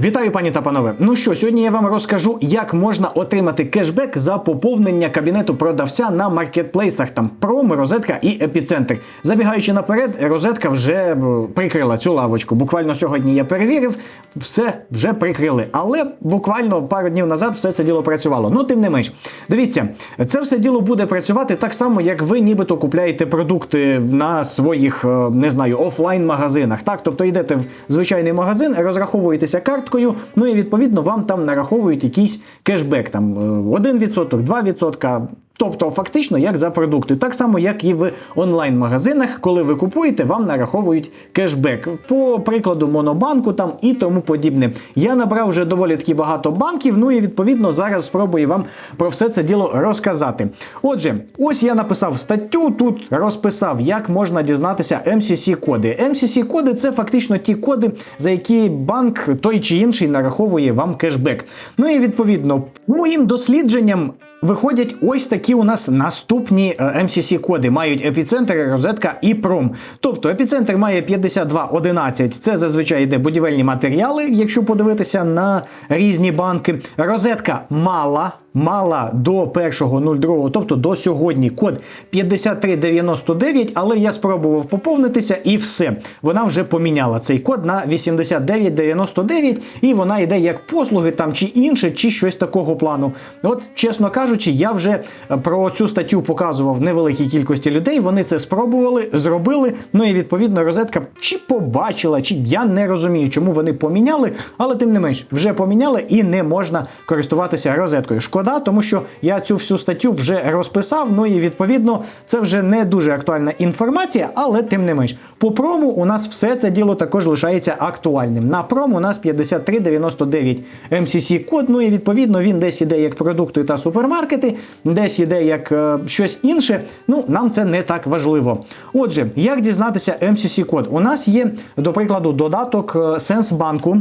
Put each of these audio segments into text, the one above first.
Вітаю, пані та панове. Ну що, сьогодні я вам розкажу, як можна отримати кешбек за поповнення кабінету продавця на маркетплейсах. Там промо, розетка і епіцентр. Забігаючи наперед, розетка вже е, прикрила цю лавочку. Буквально сьогодні я перевірив, все вже прикрили. Але буквально пару днів назад все це діло працювало. Ну, тим не менш, дивіться, це все діло буде працювати так само, як ви нібито купляєте продукти на своїх, е, не знаю, офлайн-магазинах. Так, тобто йдете в звичайний магазин, розраховуєтеся карткою, ну і відповідно вам там нараховують якийсь кешбек, там е, 1%, 2%. Тобто, фактично, як за продукти, так само, як і в онлайн-магазинах, коли ви купуєте, вам нараховують кешбек. По прикладу Монобанку там і тому подібне. Я набрав вже доволі таки багато банків. Ну і відповідно зараз спробую вам про все це діло розказати. Отже, ось я написав статтю, тут розписав, як можна дізнатися MCC коди. MCC коди це фактично ті коди, за які банк той чи інший нараховує вам кешбек. Ну і відповідно, моїм дослідженням. Виходять ось такі у нас наступні е, MCC коди. Мають епіцентр, розетка і пром. Тобто епіцентр має 5211, це зазвичай йде будівельні матеріали, якщо подивитися на різні банки. Розетка мала, мала до 1.02, тобто до сьогодні код 5399, але я спробував поповнитися і все. Вона вже поміняла цей код на 8999, і вона йде як послуги там чи інше, чи щось такого плану. От, чесно кажучи, я вже е, про цю статтю показував невеликій кількості людей. Вони це спробували, зробили. Ну і відповідно розетка чи побачила, чи я не розумію, чому вони поміняли, але тим не менш вже поміняли і не можна користуватися розеткою. Шкода, тому що я цю всю статтю вже розписав. Ну і відповідно це вже не дуже актуальна інформація, але тим не менш. По прому у нас все це діло також лишається актуальним. На пром у нас 5399 MCC код. Ну і відповідно він десь іде як продукти та супермаркети, десь іде як е, щось інше. Ну нам це не так важливо. Отже, як дізнатися MCC код? У нас є, до прикладу, додаток е, Сенсбанку.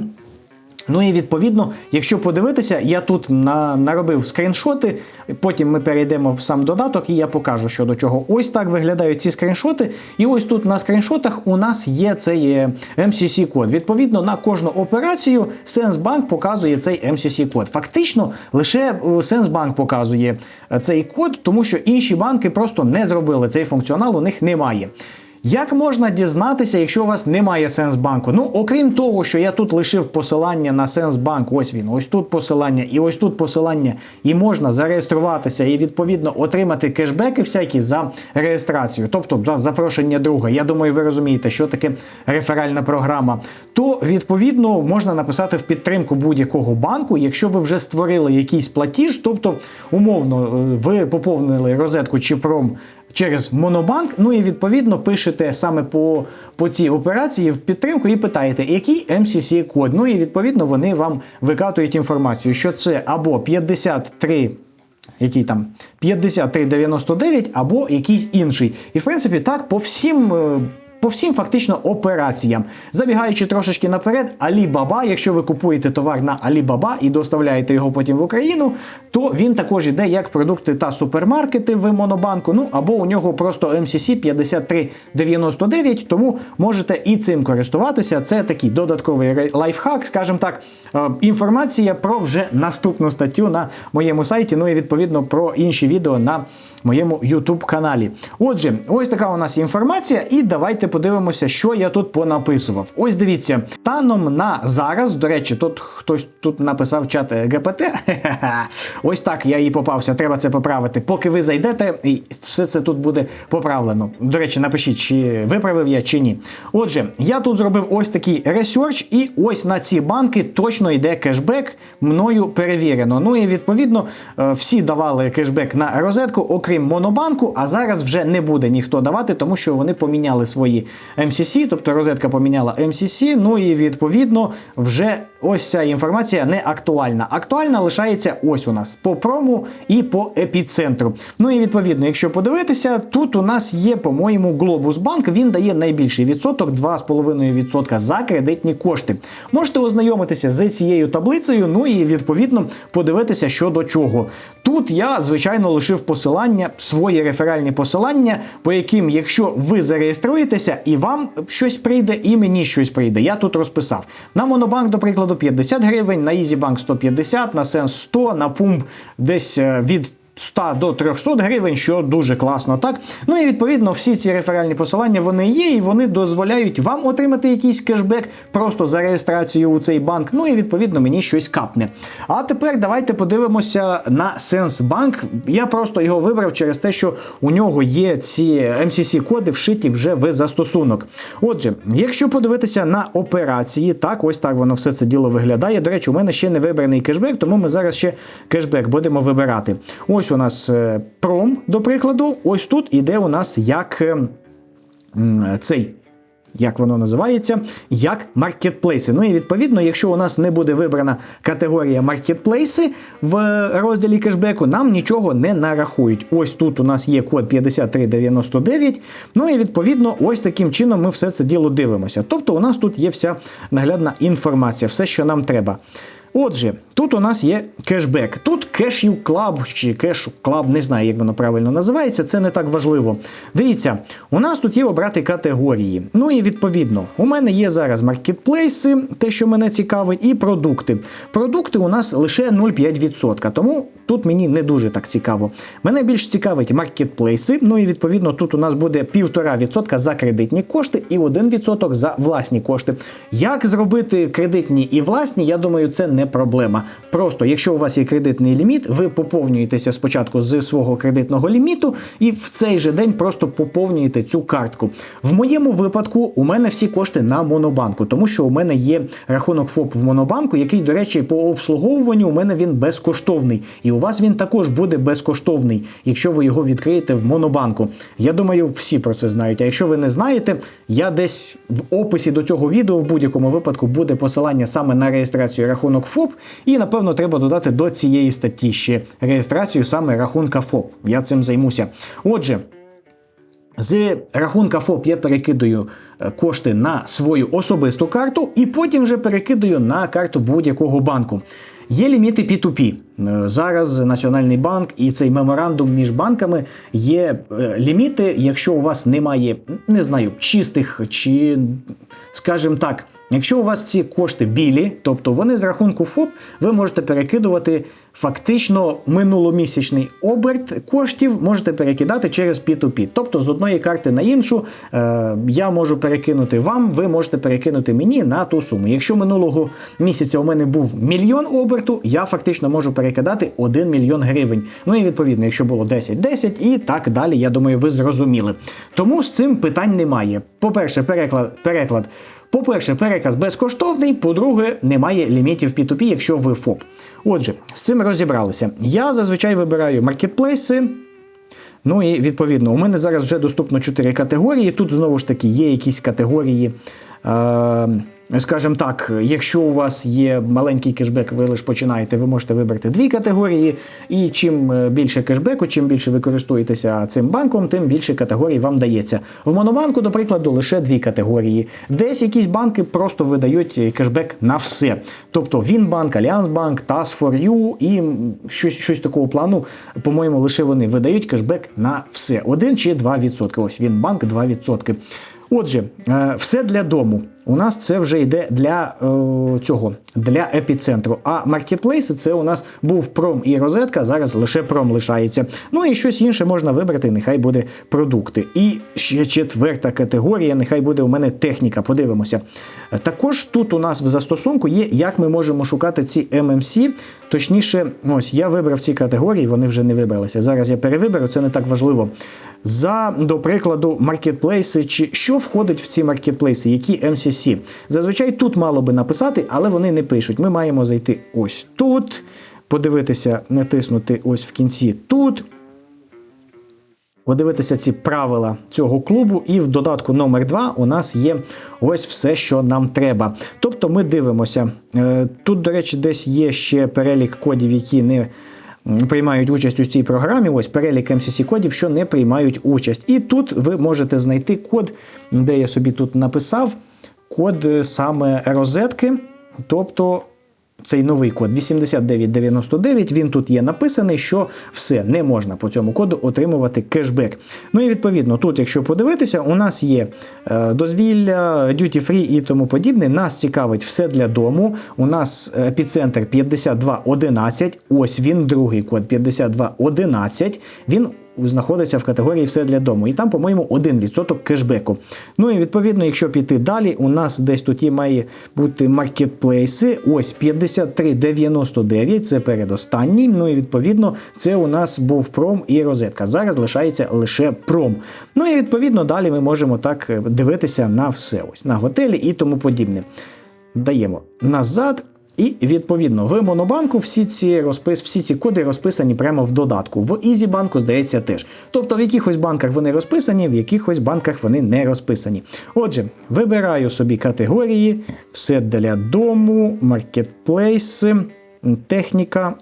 Ну і відповідно, якщо подивитися, я тут на, наробив скріншоти, потім ми перейдемо в сам додаток, і я покажу, що до чого. Ось так виглядають ці скріншоти. І ось тут на скріншотах у нас є цей е, MCC-код. Відповідно, на кожну операцію Сенсбанк показує цей MCC-код. Фактично, лише е, Сенсбанк показує е, цей код, тому що інші банки просто не зробили цей функціонал, у них немає. Як можна дізнатися, якщо у вас немає Сенсбанку? Ну, окрім того, що я тут лишив посилання на Сенсбанк, ось він, ось тут посилання і ось тут посилання, і можна зареєструватися і відповідно отримати кешбеки всякі за реєстрацію, тобто за запрошення друга. Я думаю, ви розумієте, що таке реферальна програма. То відповідно можна написати в підтримку будь-якого банку, якщо ви вже створили якийсь платіж, тобто умовно е, ви поповнили розетку чи пром через Монобанк. Ну і відповідно пишете саме по, по цій операції в підтримку і питаєте, який MCC код. Ну і відповідно вони вам викатують інформацію, що це або 53. Який там 5399 або якийсь інший. І в принципі так по всім. По всім фактично операціям. Забігаючи трошечки наперед, Alibaba, якщо ви купуєте товар на Alibaba і доставляєте його потім в Україну, то він також іде як продукти та супермаркети в Монобанку. Ну або у нього просто MCC 5399, тому можете і цим користуватися. Це такий додатковий лайфхак, скажімо так, е, інформація про вже наступну статтю на моєму сайті. Ну і відповідно про інші відео на моєму YouTube каналі. Отже, ось така у нас інформація, і давайте подивимося, що я тут понаписував. Ось дивіться, станом на зараз, до речі, тут хтось тут написав чат ГПТ. Ось так я і попався. Треба це поправити. Поки ви зайдете, і все це тут буде поправлено. До речі, напишіть, чи виправив я чи ні. Отже, я тут зробив ось такий ресерч, і ось на ці банки точно йде кешбек. Мною перевірено. Ну і відповідно е, всі давали кешбек на розетку, окрім Монобанку, а зараз вже не буде ніхто давати, тому що вони поміняли свої MCC, тобто розетка поміняла MCC, ну і відповідно вже ось ця інформація не актуальна. Актуальна лишається ось у нас по прому і по епіцентру. Ну і відповідно, якщо подивитися, тут у нас є, по-моєму, Globus Bank, він дає найбільший відсоток 2,5% за кредитні кошти. Можете ознайомитися з цією таблицею, ну і відповідно подивитися, що до чого. Тут я, звичайно, лишив посилання, свої реферальні посилання, по яким, якщо ви зареєструєтеся, подивимося, і вам щось прийде, і мені щось прийде. Я тут розписав. На Монобанк, до прикладу, 50 гривень, на Ізібанк 150, на Сенс 100, на пумп десь е, від 100 до 300 гривень, що дуже класно, так? Ну і відповідно всі ці реферальні посилання вони є, і вони дозволяють вам отримати якийсь кешбек просто за реєстрацію у цей банк. Ну і відповідно мені щось капне. А тепер давайте подивимося на Sensebank. Я просто його вибрав через те, що у нього є ці MCC-коди вшиті вже в застосунок. Отже, якщо подивитися на операції, так, ось так воно все це діло виглядає. До речі, у мене ще не вибраний кешбек, тому ми зараз ще кешбек будемо вибирати. Ось у нас е, пром, до прикладу, ось тут іде у нас як е, цей. Як воно називається, як маркетплейси. Ну і відповідно, якщо у нас не буде вибрана категорія маркетплейси в розділі кешбеку, нам нічого не нарахують. Ось тут у нас є код 5399. Ну і відповідно, ось таким чином ми все це діло дивимося. Тобто, у нас тут є вся наглядна інформація, все, що нам треба. Отже, тут у нас є кешбек. Тут You Club чи Cash Club, не знаю, як воно правильно називається, це не так важливо. Дивіться, у нас тут є обрати категорії. Ну і відповідно, у мене є зараз маркетплейси, те, що мене цікавить, і продукти. Продукти у нас лише 0,5%, тому тут мені не дуже так цікаво. Мене більш цікавить маркетплейси. Ну і відповідно тут у нас буде 1,5% за кредитні кошти і 1% за власні кошти. Як зробити кредитні і власні, я думаю, це не проблема. Просто, якщо у вас є кредитний ліміт, ви поповнюєтеся спочатку з свого кредитного ліміту і в цей же день просто поповнюєте цю картку. В моєму випадку у мене всі кошти на монобанку, тому що у мене є рахунок ФОП в монобанку, який, до речі, по обслуговуванню у мене він безкоштовний. І у вас він також буде безкоштовний, якщо ви його відкриєте в монобанку. Я думаю, всі про це знають. А якщо ви не знаєте, я десь в описі до цього відео в будь-якому випадку буде посилання саме на реєстрацію рахунок ФОП, і напевно треба додати до цієї статті ще реєстрацію саме рахунка ФОП. Я цим займуся. Отже. З рахунка ФОП я перекидаю е, кошти на свою особисту карту і потім вже перекидаю на карту будь-якого банку. Є ліміти P2P. Е, Зараз Національний банк і цей меморандум між банками є е, ліміти, якщо у вас немає, не знаю, чистих чи, скажімо так, якщо у вас ці кошти білі, тобто вони з рахунку ФОП, ви можете перекидувати фактично минуломісячний оберт коштів можете перекидати через P2P. Тобто з одної карти на іншу е, я можу перекинути вам, ви можете перекинути мені на ту суму. Якщо минулого місяця у мене був мільйон оберту, я фактично можу перекидати 1 мільйон гривень. Ну і відповідно, якщо було 10, 10 і так далі. Я думаю, ви зрозуміли. Тому з цим питань немає. По-перше, переклад, переклад. По-перше, переказ безкоштовний, по-друге, немає лімітів P2P, якщо ви ФОП. Отже, з цим розібралися. Я зазвичай вибираю маркетплейси. Ну і відповідно, у мене зараз вже доступно 4 категорії. Тут знову ж таки є якісь категорії. Е- Скажімо так, якщо у вас є маленький кешбек, ви лише починаєте, ви можете вибрати дві категорії. І чим е, більше кешбеку, чим більше ви користуєтеся цим банком, тим більше категорій вам дається. В монобанку, до прикладу, лише дві категорії. Десь якісь банки просто видають кешбек на все. Тобто Вінбанк, Альянсбанк, Task4U і щось щось такого плану, по-моєму, лише вони видають кешбек на все. 1 чи 2%. Ось Вінбанк 2%. Отже, е, все для дому. У нас це вже йде для е, цього, для епіцентру. А маркетплейси це у нас був пром і розетка, зараз лише пром лишається. Ну і щось інше можна вибрати, нехай буде продукти. І ще четверта категорія, нехай буде у мене техніка. Подивимося. Також тут у нас в застосунку є, як ми можемо шукати ці MMC. Точніше, ось я вибрав ці категорії, вони вже не вибралися. Зараз я перевиберу, це не так важливо. За, до прикладу, маркетплейси, чи що входить в ці маркетплейси, які MCC. Зазвичай тут мало би написати, але вони не пишуть. Ми маємо зайти ось тут, подивитися, натиснути ось в кінці тут. Подивитися ці правила цього клубу, і в додатку номер 2 у нас є ось все, що нам треба. Тобто ми дивимося. Е, тут, до речі, десь є ще перелік кодів, які не приймають участь у цій програмі. Ось перелік MCC кодів, що не приймають участь. І тут ви можете знайти код, де я собі тут написав, код саме розетки. Тобто цей новий код 8999, він тут є написаний, що все не можна по цьому коду отримувати кешбек. Ну і відповідно, тут, якщо подивитися, у нас є е, дозвілля, duty free і тому подібне. Нас цікавить все для дому. У нас епіцентр 5211. Ось він, другий код 5211. Він знаходиться в категорії все для дому. І там, по-моєму, 1% кешбеку. Ну і відповідно, якщо піти далі, у нас десь тут і має бути маркетплейси. Ось 53,99, це передостанній. Ну і відповідно, це у нас був пром і розетка. Зараз лишається лише пром. Ну і відповідно далі ми можемо так е, дивитися на все. Ось на готелі і тому подібне. Даємо назад. І відповідно в Монобанку всі ці розпис, всі ці коди розписані прямо в додатку. В Ізібанку, здається, теж. Тобто в якихось банках вони розписані, в якихось банках вони не розписані. Отже, вибираю собі категорії, все для дому, маркетплейси, техніка.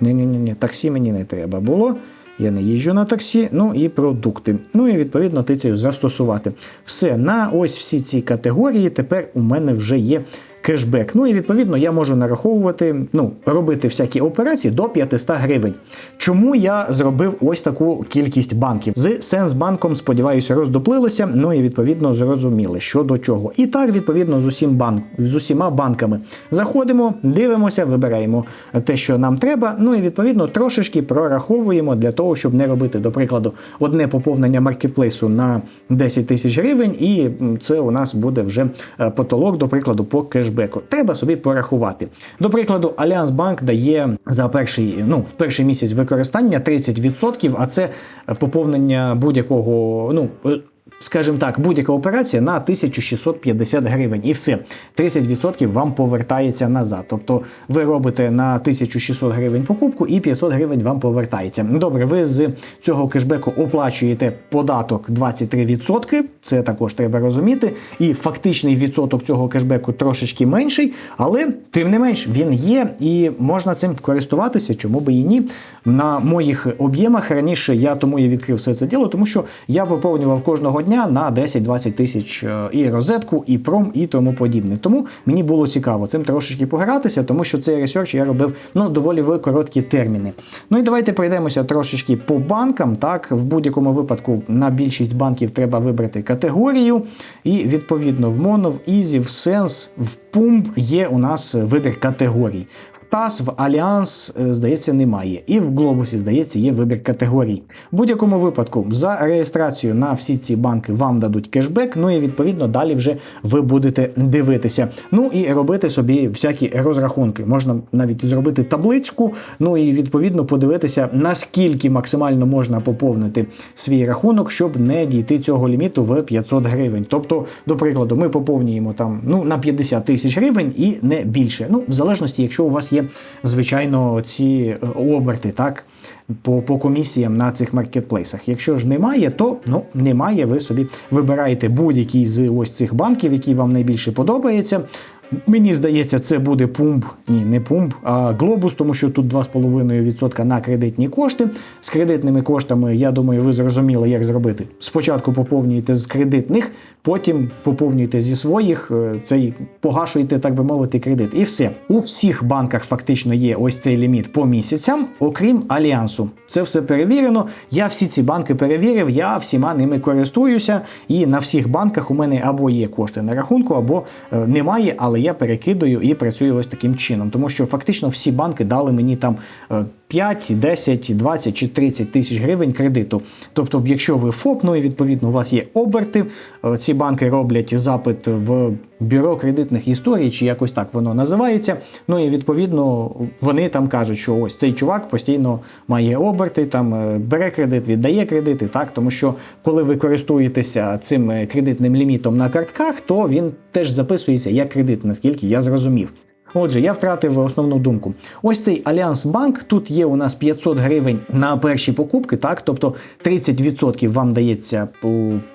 Ні-ні-ні, таксі мені не треба було. Я не їжджу на таксі, ну і продукти. Ну і відповідно тицею застосувати. Все, на ось всі ці категорії тепер у мене вже є кешбек. Ну і відповідно я можу нараховувати, ну, робити всякі операції до 500 гривень. Чому я зробив ось таку кількість банків? З Сенсбанком, сподіваюся, роздуплилися, ну і відповідно зрозуміли, що до чого. І так, відповідно, з усім банк, з усіма банками заходимо, дивимося, вибираємо те, що нам треба. Ну і відповідно трошечки прораховуємо для того, щоб не робити, до прикладу, одне поповнення маркетплейсу на 10 тисяч гривень, і це у нас буде вже е, потолок, до прикладу, по кешбеку. Треба собі порахувати. До прикладу, Альянс Банк дає за перший, ну, в перший місяць використання 30%, а це поповнення будь-якого, ну. Скажімо так, будь-яка операція на 1650 гривень, і все 30% вам повертається назад. Тобто ви робите на 1600 гривень покупку і 500 гривень вам повертається. Добре, ви з цього кешбеку оплачуєте податок 23%, це також треба розуміти. І фактичний відсоток цього кешбеку трошечки менший, але тим не менш він є і можна цим користуватися, чому би і ні. На моїх об'ємах раніше я тому і відкрив все це діло, тому що я поповнював кожного дня на 10-20 тисяч е, і розетку, і пром, і тому подібне. Тому мені було цікаво цим трошечки погратися, тому що цей ресерч я робив ну доволі в короткі терміни. Ну і давайте пройдемося трошечки по банкам. Так, в будь-якому випадку на більшість банків треба вибрати категорію, і відповідно в Mono, в Easy, в Sense, в Pump є у нас вибір категорій. ТАС, в Альянс, е, здається, немає. І в Глобусі, здається, є вибір категорій. В будь-якому випадку за реєстрацію на всі ці банки вам дадуть кешбек. Ну і відповідно далі вже ви будете дивитися. Ну і робити собі всякі розрахунки. Можна навіть зробити табличку, ну і відповідно подивитися, наскільки максимально можна поповнити свій рахунок, щоб не дійти цього ліміту в 500 гривень. Тобто, до прикладу, ми поповнюємо там ну на 50 тисяч гривень і не більше. Ну, в залежності, якщо у вас є звичайно ці е, оберти, так. По, по комісіям на цих маркетплейсах. Якщо ж немає, то ну немає. Ви собі вибираєте будь-який з ось цих банків, який вам найбільше подобається. Мені здається, це буде пумп, ні, не пумп, а глобус, тому що тут 2,5% на кредитні кошти. З кредитними коштами, я думаю, ви зрозуміли, як зробити. Спочатку поповнюєте з кредитних, потім поповнюєте зі своїх, е, цей погашуєте, так би мовити, кредит. І все. У всіх банках фактично є ось цей ліміт по місяцям, окрім Альянсу. Це все перевірено. Я всі ці банки перевірив, я всіма ними користуюся, і на всіх банках у мене або є кошти на рахунку, або е, немає, але я перекидаю і працюю ось таким чином. Тому що фактично всі банки дали мені там е, 5, 10, 20 чи 30 тисяч гривень кредиту. Тобто, якщо ви ФОП, ну і відповідно у вас є оберти, е, ці банки роблять запит в бюро кредитних історій, чи якось так воно називається. Ну і відповідно вони там кажуть, що ось цей чувак постійно має оберти, там е, бере кредит, віддає кредити, так тому що коли ви користуєтеся цим е, кредитним лімітом на картках, то він теж записується як кредит, наскільки я зрозумів. Отже, я втратив основну думку. Ось цей Альянс Банк. Тут є у нас 500 гривень на перші покупки, так тобто 30% вам дається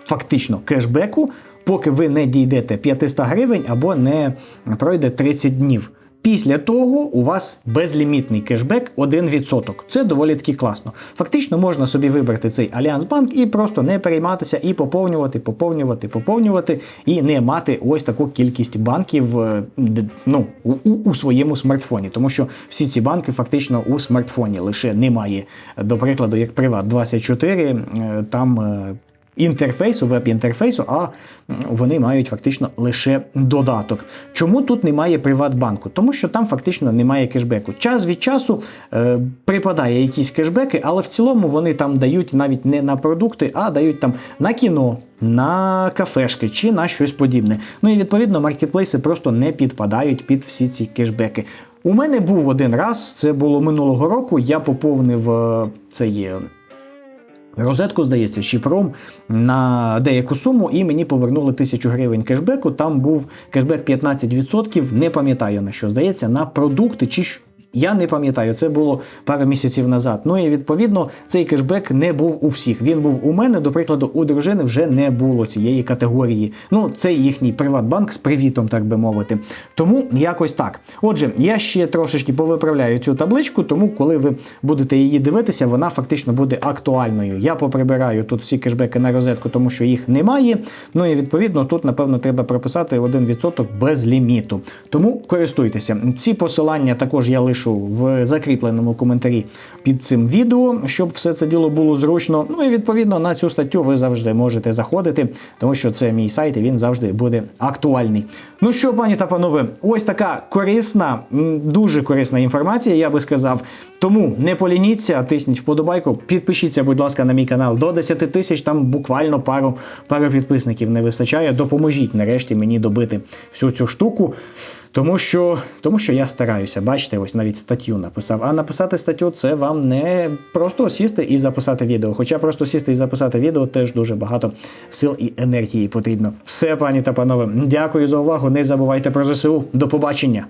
фактично кешбеку, поки ви не дійдете 500 гривень або не пройде 30 днів. Після того у вас безлімітний кешбек 1%. Це доволі таки класно. Фактично можна собі вибрати цей Альянс Банк і просто не перейматися і поповнювати, поповнювати, поповнювати, і не мати ось таку кількість банків е, ну, у, у, своєму смартфоні. Тому що всі ці банки фактично у смартфоні лише немає, до прикладу, як Приват 24, е, там. Інтерфейсу, веб-інтерфейсу, а вони мають фактично лише додаток. Чому тут немає Приватбанку? Тому що там фактично немає кешбеку. Час від часу е, припадає якісь кешбеки, але в цілому вони там дають навіть не на продукти, а дають там на кіно. На кафешки чи на щось подібне. Ну і відповідно маркетплейси просто не підпадають під всі ці кешбеки. У мене був один раз, це було минулого року. Я поповнив е, цей е, розетку, здається, щіпром на деяку суму, і мені повернули 1000 гривень кешбеку. Там був кешбек 15%, не пам'ятаю на що здається, на продукти чи. Я не пам'ятаю, це було пару місяців назад. Ну і відповідно цей кешбек не був у всіх. Він був у мене, до прикладу, у дружини вже не було цієї категорії. Ну, це їхній Приватбанк з привітом, так би мовити. Тому якось так. Отже, я ще трошечки повиправляю цю табличку, тому коли ви будете її дивитися, вона фактично буде актуальною. Я поприбираю тут всі кешбеки на розетку, тому що їх немає. Ну і відповідно тут, напевно, треба прописати 1% без ліміту. Тому користуйтеся. Ці посилання також я лишу в закріпленому коментарі під цим відео, щоб все це діло було зручно. Ну і відповідно на цю статтю ви завжди можете заходити, тому що це мій сайт і він завжди буде актуальний. Ну що, пані та панове, ось така корисна, дуже корисна інформація, я би сказав. Тому не полініться, тисніть вподобайку, підпишіться, будь ласка, на мій канал до 10 тисяч. Там буквально пару, пару підписників не вистачає. Допоможіть нарешті мені добити всю цю штуку. Тому що, тому що я стараюся, бачите, ось навіть статтю написав. А написати статтю це вам не просто сісти і записати відео. Хоча просто сісти і записати відео теж дуже багато сил і енергії потрібно. Все, пані та панове, дякую за увагу. Не забувайте про ЗСУ. До побачення.